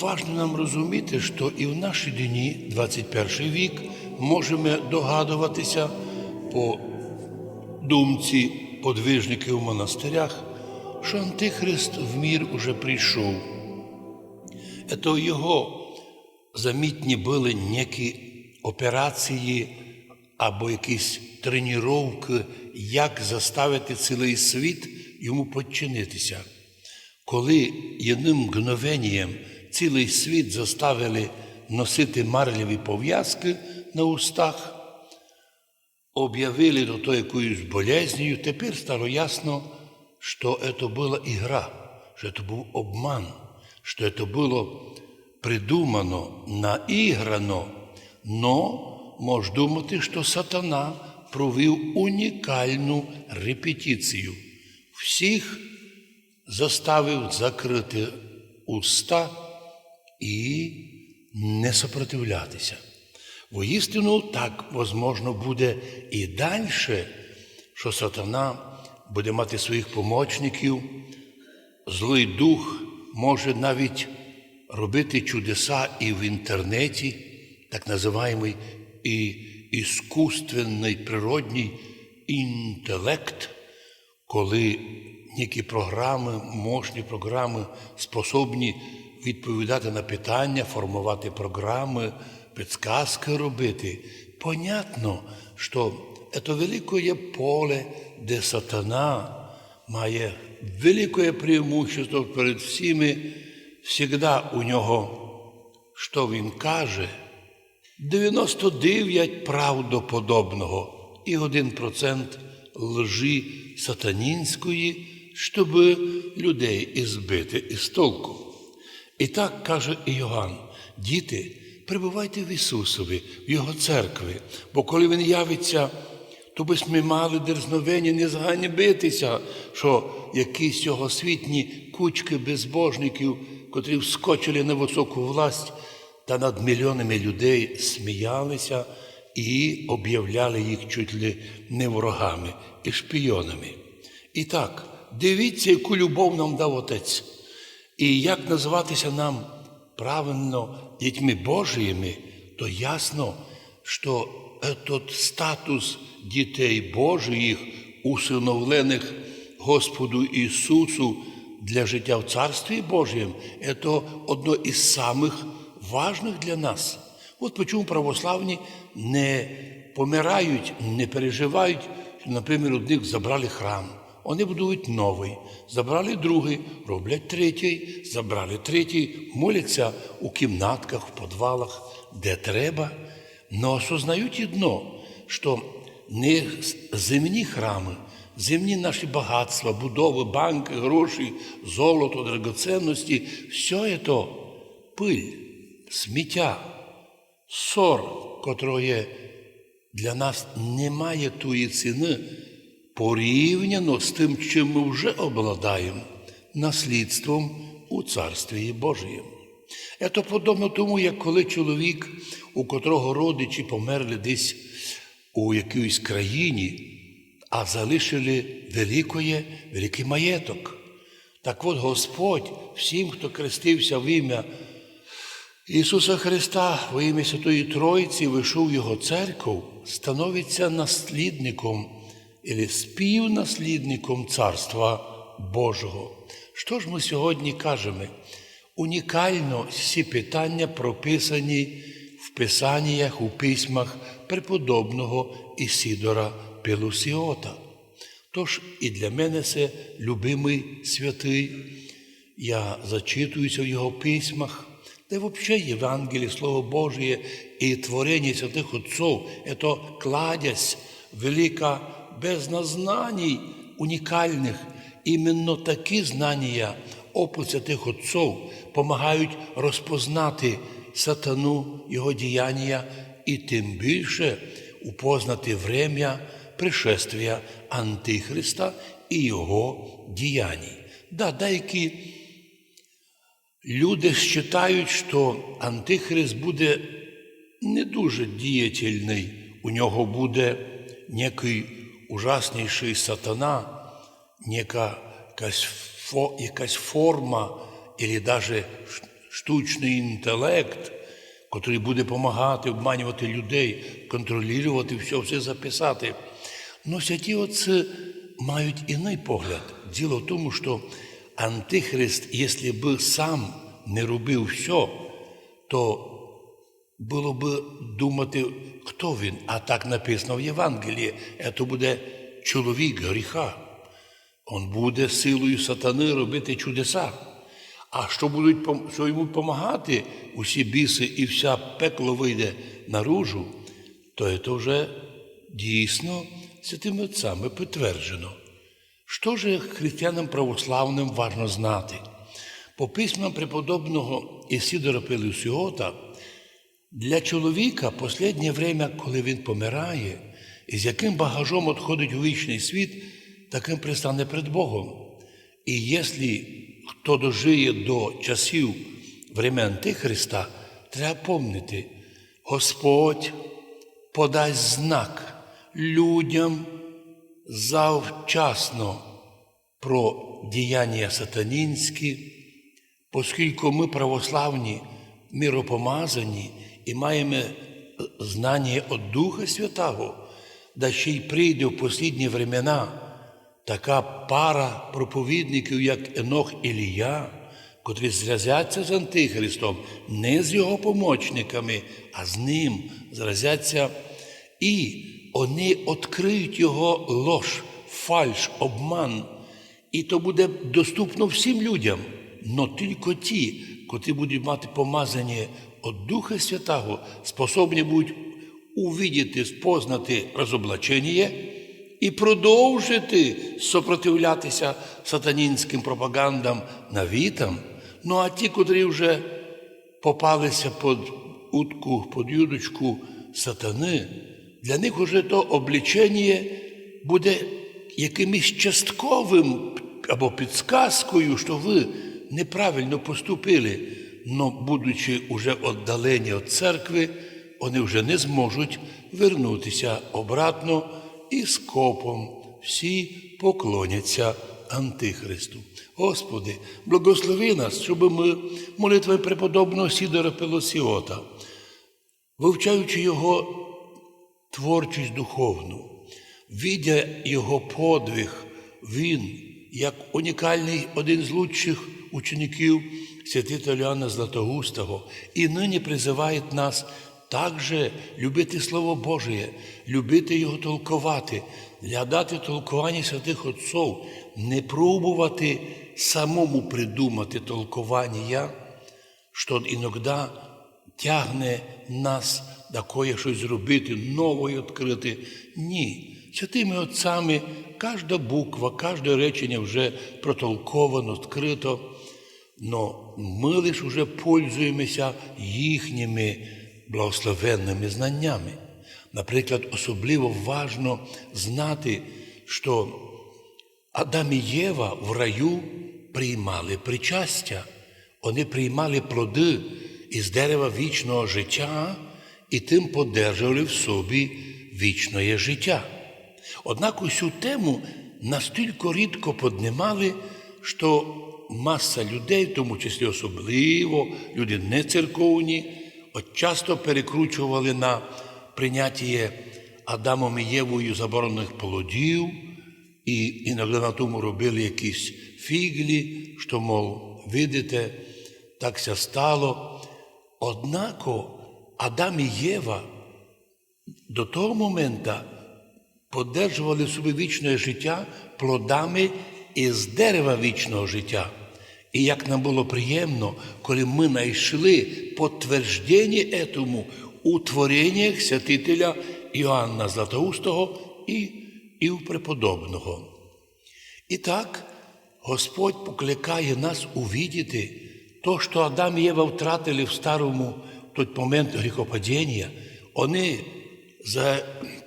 важно нам розуміти, що і в наші дні, 21 вік, можемо догадуватися по думці подвижників в монастирях, що Антихрист в мір уже прийшов. Это його замітні були некі операції або якісь тренування, як заставити цілий світ йому підчинитися. Коли одним мгновенням цілий світ заставили носити марлеві пов'язки на устах, об'явили до того якоюсь болезнью, тепер стало ясно, що це була ігра, що це був обман, що це було придумано, наіграно, но можеш думати, що сатана провів унікальну репетицію. Всіх заставив закрити уста і не сопротивлятися. Воістину так, возможно, буде і далі, що сатана буде мати своїх помічників, злий дух може навіть робити чудеса і в інтернеті, так називаємий і іскусственний природній інтелект, коли які програми, мощні програми способні відповідати на питання, формувати програми, підсказки робити. Понятно, що це велике поле, де сатана має велике преимущество перед всіми, всегда у нього, що він каже, 99 правдоподобного і 1% лжи сатанінської, щоб людей ізбити із толку. І так каже Іоанн, діти, прибувайте в Ісусові, в Його церкві, бо коли Він явиться, то би ми мали дерзновення не зганьбитися, що якісь його світні кучки безбожників, котрі вскочили на високу власть та над мільйонами людей сміялися і об'являли їх чуть ли не ворогами і шпійонами. І так, дивіться, яку любов нам дав Отець, і як називатися нам правильно дітьми Божіїми, то ясно, що этот статус дітей Божих, усиновлених Господу Ісусу для життя в Царстві Божьем, це одно із самих важних для нас. От почому православні не помирають, не переживають, що, наприклад, одних забрали храм. Вони будують новий, забрали другий, роблять третій, забрали третій, моляться у кімнатках, в підвалах, де треба. Но осознають одно, що не земні храми, земні наші багатства, будови, банки, гроші, золото, драгоценності, все це пиль, сміття, сор, котрого є для нас немає тої ціни порівняно з тим, чим ми вже обладаємо наслідством у Царстві Божієм. Це подобно тому, як коли чоловік, у котрого родичі померли десь у якійсь країні, а залишили великоє, великий маєток. Так от Господь всім, хто хрестився в ім'я Ісуса Христа во ім'я Святої Троїці вийшов в Його церкву, становиться наслідником або співнаслідником Царства Божого. Що ж ми сьогодні кажемо? Унікально всі питання прописані в Писаннях, у письмах преподобного Ісідора Пелусіота. Тож і для мене це любимий святий. Я зачитуюся в його письмах, де взагалі Євангеліє, Слово Божє і творення святих Отців – це кладязь велика бездна знаній унікальних. Іменно такі знання опит святих Отців допомагають розпознати сатану, його діяння і тим більше упознати врем'я пришествия Антихриста і його діянь. Да, деякі люди вважають, що Антихрист буде не дуже діятельний, у нього буде некий ужасніший сатана, нека якась, фо, якась форма, або навіть штучний інтелект, котрий буде допомагати обманювати людей, контролювати все, все записати. Ну, святі отці мають іний погляд. Діло в тому, що Антихрист, якщо б сам не робив все, то було б думати, хто він. А так написано в Євангелії. Це буде чоловік гріха. Он буде силою сатани робити чудеса. А що будуть що йому допомагати, усі біси і вся пекло вийде наружу, то це вже дійсно святими отцями підтверджено. Що же християнам православним важно знати? По письмам преподобного Ісідора Пелюсіота, для чоловіка останнє время, коли він помирає, і з яким багажом відходить у вічний світ, таким пристане перед Богом. І якщо хто дожиє до часів времен Антихриста, треба пам'ятати, Господь подасть знак людям завчасно про діяння сатанінські, оскільки ми православні, миропомазані і маємо знання від Духа Святого, да ще й прийде в послідні времена така пара проповідників, як Енох Ілія, котрі зразяться з Антихристом, не з його помічниками, а з ним зразяться, і вони відкриють його лож, фальш, обман. І то буде доступно всім людям, но тільки ті, котрі будуть мати помазання від Духа Святого, способні будуть увидіти, спознати розоблачення і продовжити сопротивлятися сатанінським пропагандам навітам. Ну а ті, котрі вже попалися під утку, під юдочку сатани, для них уже то облічення буде якимось частковим або підсказкою, що ви неправильно поступили. Но, будучи уже віддалені від церкви, вони вже не зможуть вернутися обратно і скопом всі поклоняться Антихристу. Господи, благослови нас, щоб ми молитвою преподобного Сідора Пелосіота, вивчаючи його творчість духовну, видя його подвиг, він, як унікальний один з лучших учеників святителя Іоанна Златоустого, і нині призиває нас також любити Слово Боже, любити його толкувати, глядати толкування святих Отців, не пробувати самому придумати толкування, що іноді тягне нас такое щось зробити, нове відкрити. Ні. Святими отцями кожна буква, кожне речення вже протолковано, відкрито, но ми лише вже пользуємося їхніми благословенними знаннями. Наприклад, особливо важно знати, що Адам і Єва в раю приймали причастя, вони приймали плоди із дерева вічного життя і тим подержували в собі вічне життя. Однак усю тему настільки рідко піднімали, що маса людей, в тому числі особливо люди не церковні, от часто перекручували на прийняття Адамом і Євою заборонених плодів, і іноді на тому робили якісь фіглі, що, мов, видите, так ся стало. Однако Адам і Єва до того моменту подержували в собі вічне життя плодами із дерева вічного життя. І як нам було приємно, коли ми знайшли підтвердження этому у твореннях святителя Іоанна Златоустого і, і преподобного. І так Господь покликає нас увидіти то, що Адам і Єва втратили в старому той момент гріхопадіння, вони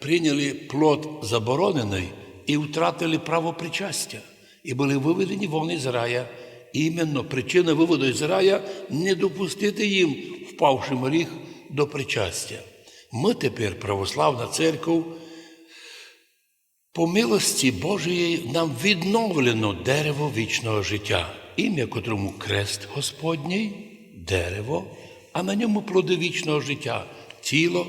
прийняли плод заборонений і втратили право причастя, і були виведені вон з рая. Іменно причина виводу з рая не допустити їм, впавши в гріх, до причастя. Ми тепер, православна церква, по милості Божої нам відновлено дерево вічного життя, ім'я котрому крест Господній, дерево, а на ньому плоди вічного життя, тіло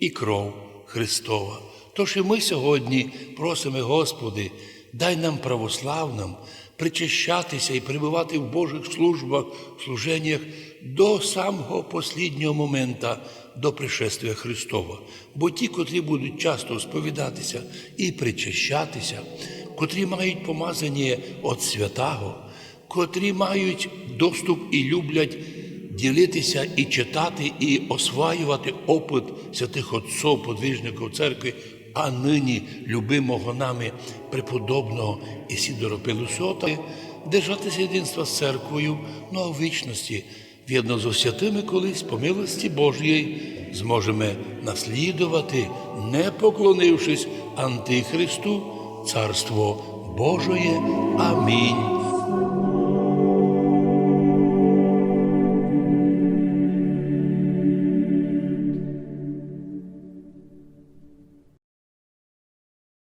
і кров Христова. Тож і ми сьогодні просимо, Господи, дай нам православним причащатися і перебувати в Божих службах, служеннях до самого посліднього момента, до пришествия Христова. Бо ті, котрі будуть часто сповідатися і причащатися, котрі мають помазання від святого, котрі мають доступ і люблять ділитися і читати, і осваювати опит святих отців, подвижників церкви, а нині любимого нами преподобного Ісідора Пилусота, держатися єдинства з церквою, ну а в вічності, в'єдно з святими колись по милості Божої, зможемо наслідувати, не поклонившись Антихристу, Царство Божоє. Амінь.